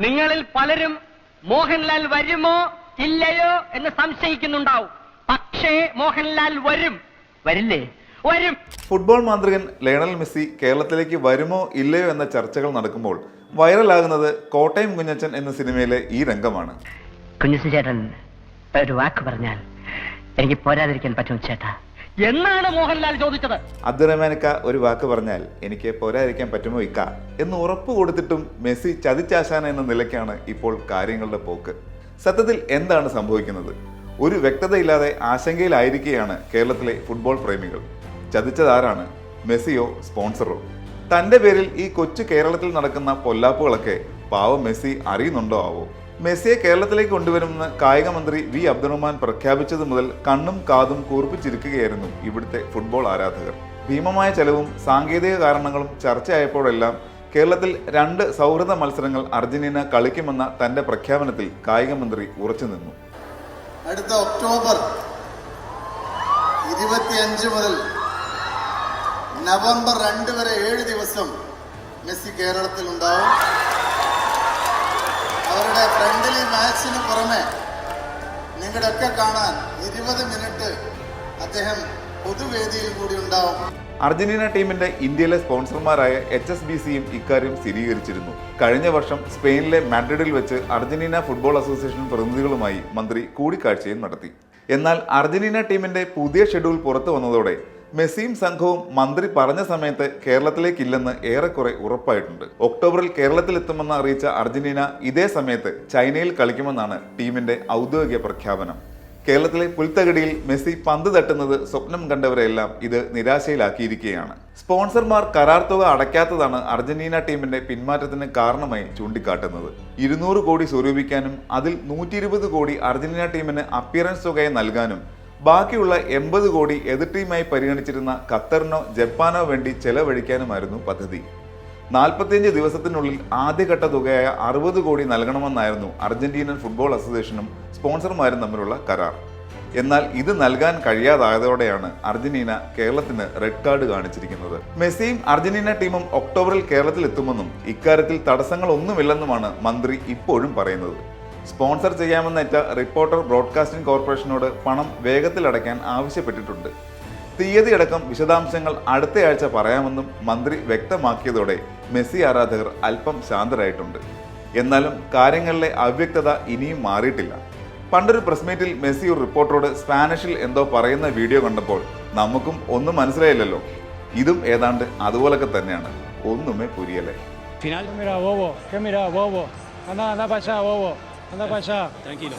നിങ്ങളിൽ പലരും മോഹൻലാൽ വരുമോ ഇല്ലയോ എന്ന് സംശയിക്കുന്നുണ്ടാവും. പക്ഷേ മോഹൻലാൽ വരും. വരില്ലേ? വരും. ഫുട്ബോൾ മാന്ത്രികൻ ലയണൽ മെസ്സി കേരളത്തിലേക്ക് വരുമോ ഇല്ലയോ എന്ന ചർച്ചകൾ നടക്കുമ്പോൾ വൈറലാകുന്നത് കോട്ടയം കുഞ്ഞച്ചൻ എന്ന സിനിമയിലെ ഈ രംഗമാണ്. കുഞ്ഞച്ചൻ ചേട്ടൻ ഒരു വാക്ക് പറഞ്ഞാൽ എനിക്ക് പോരാതിരിക്കാൻ പറ്റും ചേട്ടാ. എന്നാണ് മോഹൻലാൽ ചോദിച്ചത്? അബ്ദുറഹ്മാനക്ക ഒരു വാക്ക് പറഞ്ഞാൽ എനിക്ക് പോരായിരിക്കാൻ പറ്റുമോ ഇക്ക? എന്ന് ഉറപ്പ് കൊടുത്തിട്ടും മെസ്സി ചതിച്ചാശാന എന്ന നിലയ്ക്കാണ് ഇപ്പോൾ കാര്യങ്ങളുടെ പോക്ക്. സത്യത്തിൽ എന്താണ് സംഭവിക്കുന്നത്? ഒരു വ്യക്തതയില്ലാതെ ആശങ്കയിലായിരിക്കുകയാണ് കേരളത്തിലെ ഫുട്ബോൾ പ്രേമികൾ. ചതിച്ചതാരാണ്? മെസ്സിയോ സ്പോൺസറോ? തന്റെ പേരിൽ ഈ കൊച്ചു കേരളത്തിൽ നടക്കുന്ന പൊല്ലാപ്പുകളൊക്കെ പാവം മെസ്സി അറിയുന്നുണ്ടോ ആവോ? മെസ്സിയെ കേരളത്തിലേക്ക് കൊണ്ടുവരുമെന്ന് കായിക മന്ത്രി വി. അബ്ദുറഹ്മാൻ പ്രഖ്യാപിച്ചത് മുതൽ കണ്ണും കാതും കൂർപ്പിച്ചിരിക്കുകയായിരുന്നു ഇവിടുത്തെ ഫുട്ബോൾ ആരാധകർ. ഭീമമായ ചെലവും സാങ്കേതിക കാരണങ്ങളും ചർച്ചയായപ്പോഴെല്ലാം കേരളത്തിൽ രണ്ട് സൗഹൃദ മത്സരങ്ങൾ അർജന്റീന കളിക്കുമെന്ന തന്റെ പ്രഖ്യാപനത്തിൽ കായിക മന്ത്രി ഉറച്ചു നിന്നു. അടുത്ത ഒക്ടോബർ ഇരുപത്തിയഞ്ച് മുതൽ നവംബർ രണ്ട് വരെ ഏഴ് ദിവസം മെസ്സി കേരളത്തിൽ ഉണ്ടാവും അവരുടെ ഫ്രണ്ട്ലി മാച്ചിന് പുറമെ നിങ്ങളുടെയൊക്കെ കാണാൻ ഇരുപത് മിനിറ്റ് അദ്ദേഹം പൊതുവേദിയിൽ കൂടി ഉണ്ടാവും. അർജന്റീന ടീമിന്റെ ഇന്ത്യയിലെ സ്പോൺസർമാരായ എച്ച് എസ് ബി സിയും ഇക്കാര്യം സ്ഥിരീകരിച്ചിരുന്നു. കഴിഞ്ഞ വർഷം സ്പെയിനിലെ മാഡ്രിഡിൽ വെച്ച് അർജന്റീന ഫുട്ബോൾ അസോസിയേഷൻ പ്രതിനിധികളുമായി മന്ത്രി കൂടിക്കാഴ്ചയും നടത്തി. എന്നാൽ അർജന്റീന ടീമിന്റെ പുതിയ ഷെഡ്യൂൾ പുറത്തു വന്നതോടെ മെസ്സിയും സംഘവും മന്ത്രി പറഞ്ഞ സമയത്ത് കേരളത്തിലേക്കില്ലെന്ന് ഏറെക്കുറെ ഉറപ്പായിട്ടുണ്ട്. ഒക്ടോബറിൽ കേരളത്തിലെത്തുമെന്ന് അറിയിച്ച അർജന്റീന ഇതേ സമയത്ത് ചൈനയിൽ കളിക്കുമെന്നാണ് ടീമിന്റെ ഔദ്യോഗിക പ്രഖ്യാപനം. കേരളത്തിലെ പുൽത്തകടിയിൽ മെസ്സി പന്ത് തട്ടുന്നത് സ്വപ്നം കണ്ടവരെല്ലാം ഇത് നിരാശയിലാക്കിയിരിക്കുകയാണ്. സ്പോൺസർമാർ കരാർ തുക അടയ്ക്കാത്തതാണ് അർജന്റീന ടീമിന്റെ പിന്മാറ്റത്തിന് കാരണമായി ചൂണ്ടിക്കാട്ടുന്നത്. ഇരുന്നൂറ് കോടി സ്വരൂപിക്കാനും അതിൽ നൂറ്റി കോടി അർജന്റീന ടീമിന് അപ്പിയറൻസ് തുകയെ നൽകാനും ബാക്കിയുള്ള എൺപത് കോടി എതിർ ടീമായി പരിഗണിച്ചിരുന്ന ഖത്തറിനോ ജപ്പാനോ വേണ്ടി ചെലവഴിക്കാനുമായിരുന്നു പദ്ധതി. നാൽപ്പത്തിയഞ്ച് ദിവസത്തിനുള്ളിൽ ആദ്യഘട്ട തുകയായ അറുപത് കോടി നൽകണമെന്നായിരുന്നു അർജന്റീനൻ ഫുട്ബോൾ അസോസിയേഷനും സ്പോൺസർമാരും തമ്മിലുള്ള കരാർ. എന്നാൽ ഇത് നൽകാൻ കഴിയാതായതോടെയാണ് അർജന്റീന കേരളത്തിന് റെഡ് കാർഡ് കാണിച്ചിരിക്കുന്നത്. മെസ്സിയും അർജന്റീന ടീമും ഒക്ടോബറിൽ കേരളത്തിൽ എത്തുമെന്നും ഇക്കാര്യത്തിൽ തടസ്സങ്ങളൊന്നുമില്ലെന്നുമാണ് മന്ത്രി ഇപ്പോഴും പറയുന്നത്. സ്പോൺസർ ചെയ്യാമെന്നേറ്റ റിപ്പോർട്ടർ ബ്രോഡ്കാസ്റ്റിംഗ് കോർപ്പറേഷനോട് പണം വേഗത്തിൽ അടയ്ക്കാൻ ആവശ്യപ്പെട്ടിട്ടുണ്ട്. തീയതി അടക്കം വിശദാംശങ്ങൾ അടുത്തയാഴ്ച പറയാമെന്നും മന്ത്രി വ്യക്തമാക്കിയതോടെ മെസ്സി ആരാധകർ അല്പം ശാന്തരായിട്ടുണ്ട്. എന്നാലും കാര്യങ്ങളിലെ അവ്യക്തത ഇനിയും മാറിയിട്ടില്ല. പണ്ടൊരു പ്രസ് മീറ്റിൽ മെസ്സി ഒരു റിപ്പോർട്ടറോട് സ്പാനിഷിൽ എന്തോ പറയുന്ന വീഡിയോ കണ്ടപ്പോൾ നമുക്കും ഒന്നും മനസ്സിലായില്ലല്ലോ. ഇതും ഏതാണ്ട് അതുപോലൊക്കെ തന്നെയാണ്. ഒന്നുമേ പുരിയല്ലേ? Anda para allá. Tranquilo.